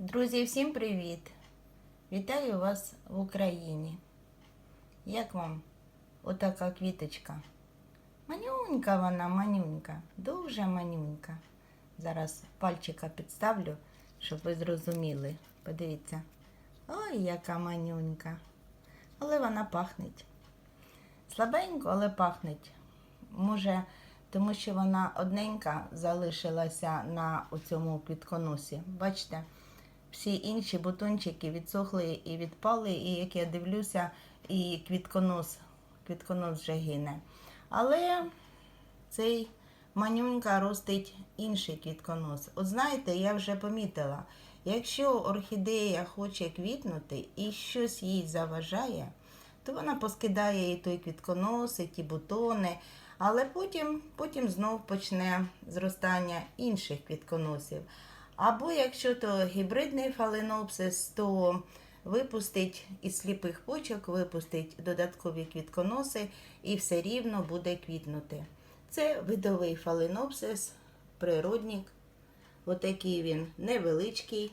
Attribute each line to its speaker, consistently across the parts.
Speaker 1: Друзі, всім привіт! Вітаю вас в Україні. Як вам отака квіточка? Манюнька вона, манюнька, дуже манюнька. Зараз пальчика підставлю, щоб ви зрозуміли. Подивіться. Ой, яка манюнька. Але вона пахнеть. Слабенько, але пахнеть. Може, тому що вона одненька залишилася на цьому квітконосі. Бачите? Всі інші бутончики відсохли і відпали, і як я дивлюся, і квітконос, квітконос вже гине. Але цей манюнька ростить інший квітконос. От знаєте, я вже помітила, якщо орхідея хоче квітнути і щось їй заважає, то вона поскидає і той квітконос, і ті бутони, але потім, потім знов почне зростання інших квітконосів. Або якщо то гібридний фаленопсис, то випустить із сліпих почок, випустить додаткові квітконоси і все рівно буде квітнути. Це видовий фаленопсис, природник. Отакий він невеличкий.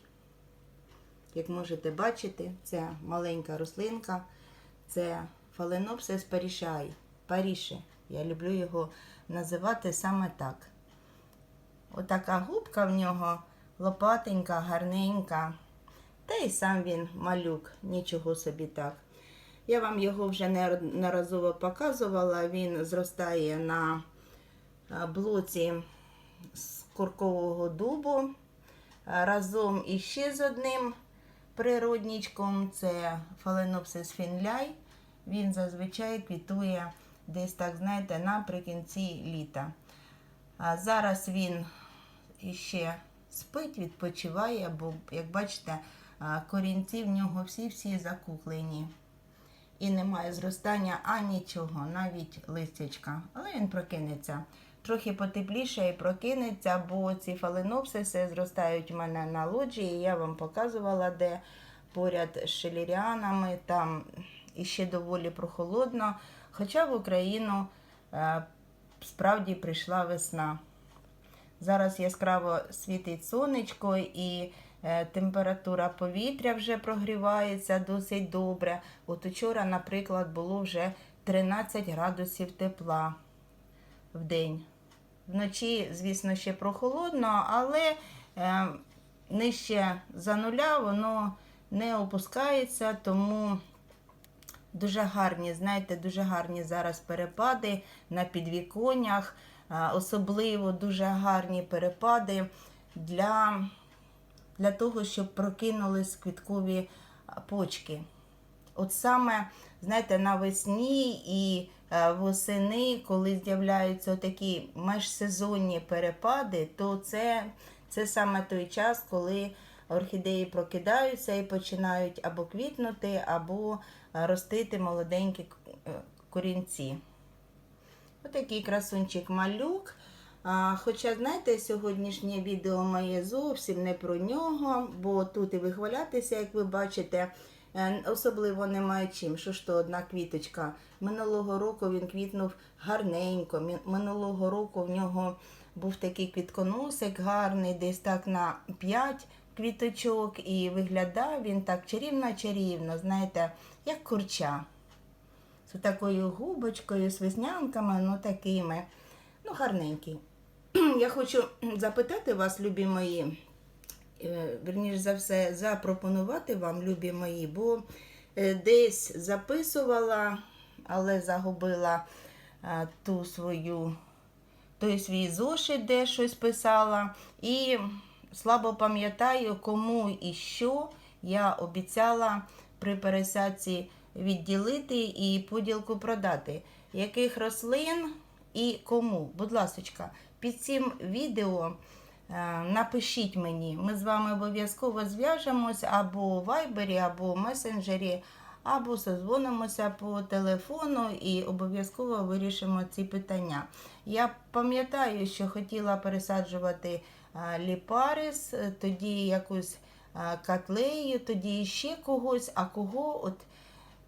Speaker 1: Як можете бачити, це маленька рослинка. Це фаленопсис парішай. Паріше. Я люблю його називати саме так. Отака губка в нього лопатенька, гарненька. Та й сам він малюк, нічого собі так. Я вам його вже неодноразово показувала. Він зростає на блоці з куркового дубу. Разом іще з одним природничком це фаленопсис фінляй. Він зазвичай квітує десь, так, знаєте, наприкінці літа. А зараз він іще спить, відпочиває, бо, як бачите, корінці в нього всі-всі закуклені. І немає зростання а нічого, навіть листячка. Але він прокинеться. Трохи потепліше і прокинеться, бо ці фаленопсиси зростають у мене на лоджії. Я вам показувала, де поряд з шеліріанами, там іще доволі прохолодно. Хоча в Україну е, справді прийшла весна. Зараз яскраво світить сонечко і е, температура повітря вже прогрівається досить добре. От учора, наприклад, було вже 13 градусів тепла в день. Вночі, звісно, ще прохолодно, але е, нижче за нуля воно не опускається, тому дуже гарні, знаєте, дуже гарні зараз перепади на підвіконнях. Особливо дуже гарні перепади для для того, щоб прокинулись квіткові почки. От саме, знаєте, навесні і восени, коли з'являються такі межсезонні перепади, то це, це саме той час, коли орхідеї прокидаються і починають або квітнути, або ростити молоденькі е, корінці. Отакий красунчик малюк. А, Хоча, знаєте, сьогоднішнє відео моє зовсім не про нього, бо тут і вихвалятися, як ви бачите, е, особливо немає чим. Що ж то одна квіточка. Минулого року він квітнув гарненько. Минулого року в нього був такий квітконосик гарний, десь так на 5 квіточок, і виглядав він так чарівно-чарівно, знаєте, як курча такою губочкою, з веснянками, ну такими, ну, гарненький. Я хочу запитати вас, любі мої, е, верніш за все, запропонувати вам, любі мої, бо е, десь записувала, але загубила ту свою, той свій зошит, де щось писала. І слабо пам'ятаю, кому і що я обіцяла при пересадці відділити і поділку продати. Яких рослин і кому. Будь ласка, під цим відео е, напишіть мені. Ми з вами обов'язково зв'яжемось або в вайбері, або в месенджері, або созвонимося по телефону і обов'язково вирішимо ці питання. Я пам'ятаю, що хотіла пересаджувати е, ліпарис, е, тоді якусь котлею, тоді ще когось, а кого от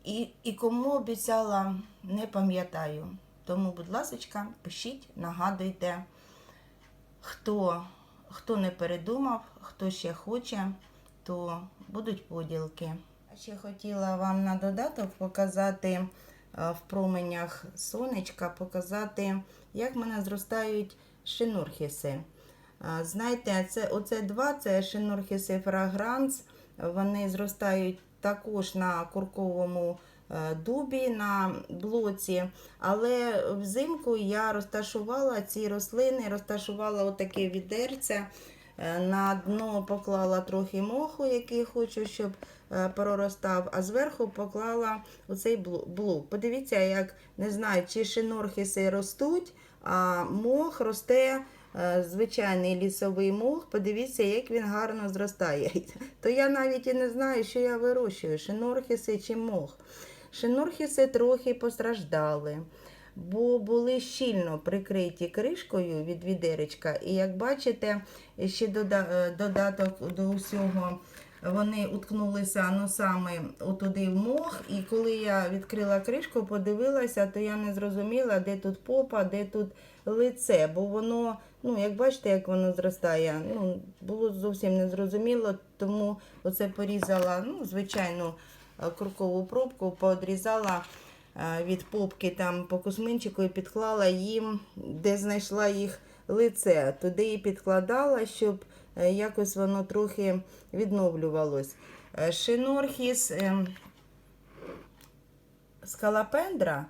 Speaker 1: і і кому обіцяла, не пам'ятаю. Тому, будь ласка, пишіть, нагадуйте, хто, хто не передумав, хто ще хоче, то будуть поділки. Ще хотіла вам на додаток показати е, в променях сонечка, показати, як в мене зростають шинурхіси. Е, Знаєте, це, оце два це шинурхіси фрагранс. Вони зростають також на курковому е, дубі на блоці. Але взимку я розташувала ці рослини, розташувала отаке відерце. Е, На дно поклала трохи моху, який хочу, щоб е, проростав, а зверху поклала оцей блок. Подивіться, як не знаю, чи шинорхіси ростуть, а мох росте. Е, Звичайний лісовий мох, подивіться, як він гарно зростає. То я навіть і не знаю, що я вирощую, шинорхіси чи мох. Шинорхіси трохи постраждали, бо були щільно прикриті кришкою від відеречка. І як бачите, ще е, додаток до усього. Вони уткнулися носами отуди в мох, і коли я відкрила кришку, подивилася, то я не зрозуміла, де тут попа, де тут лице, бо воно, ну як бачите, як воно зростає, ну було зовсім незрозуміло, тому оце порізала, ну, звичайну е, куркову пробку, поодрізала е, від попки там по косминчику і підклала їм, де знайшла їх лице. Туди і підкладала, щоб якось воно трохи відновлювалось. Е, Шинорхіс ем, скалапендра,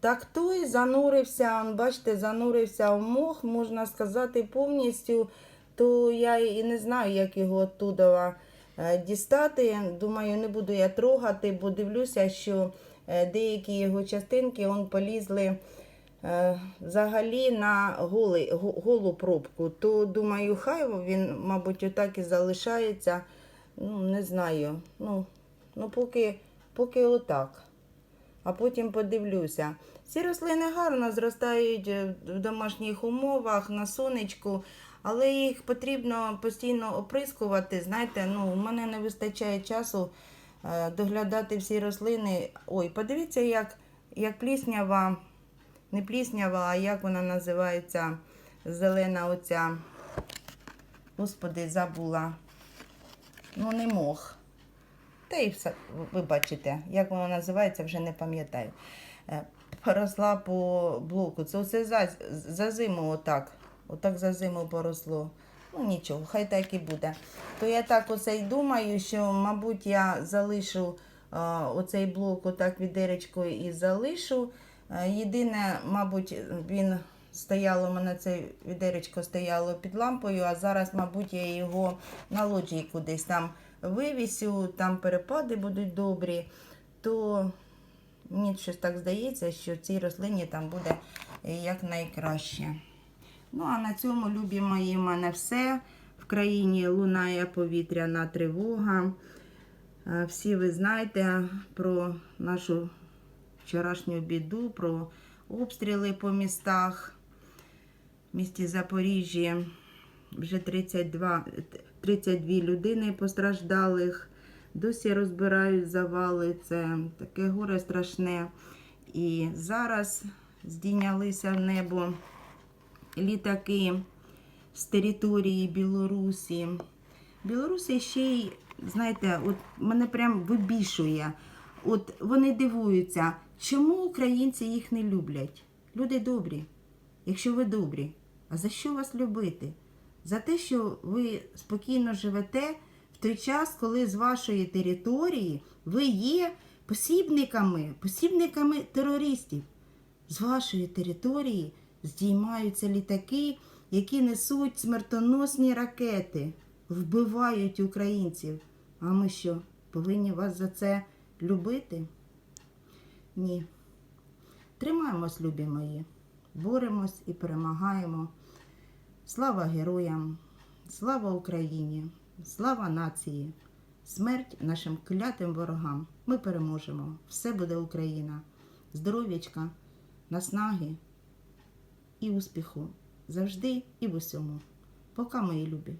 Speaker 1: так той занурився, бачите, занурився в мох, можна сказати, повністю, то я і не знаю, як його оттуда е, дістати. Думаю, не буду я трогати, бо дивлюся, що е, деякі його частинки он полізли е, взагалі на голий, голу пробку. То думаю, хай він, мабуть, отак і залишається. Ну, не знаю. Ну, ну поки, поки отак. А потім подивлюся. Ці рослини гарно зростають е, в домашніх умовах, на сонечку, але їх потрібно постійно оприскувати. Знаєте, ну, у мене не вистачає часу е, доглядати всі рослини. Ой, подивіться, як, як пліснява, не пліснява, а як вона називається, зелена оця. Господи, забула. Ну, не мох. Та і все, ви бачите, як воно називається, вже не пам'ятаю. Е, Поросла по блоку. Це все за, за зиму отак. Отак за зиму поросло. Ну нічого, хай так і буде. То я так оце й думаю, що, мабуть, я залишу а, оцей блок отак відеречкою і залишу. Е, Єдине, мабуть, він стояло, у мене це відеречко стояло під лампою, а зараз, мабуть, я його на лоджії кудись там вивісю, там перепади будуть добрі, то мені щось так здається, що цій рослині там буде якнайкраще. Ну, а на цьому, любі мої, в мене все. В країні лунає повітряна тривога. Е, Всі ви знаєте про нашу вчорашню біду, про обстріли по містах. В місті Запоріжжі вже 32, 32 людини постраждалих. Досі розбирають завали. Це таке горе страшне. І зараз здійнялися в небо літаки з території Білорусі. Білорусі ще й, знаєте, от мене прям вибішує. От вони дивуються, чому українці їх не люблять. Люди добрі, якщо ви добрі. А за що вас любити? За те, що ви спокійно живете в той час, коли з вашої території ви є посібниками, посібниками терористів. З вашої території здіймаються літаки, які несуть смертоносні ракети, вбивають українців. А ми що, повинні вас за це любити? Ні. Тримаємось, любі мої, боремось і перемагаємо. Слава героям, слава Україні, слава нації, смерть нашим клятим ворогам. Ми переможемо. Все буде Україна. Здоров'ячка, наснаги і успіху завжди і в усьому. Пока, мої любі.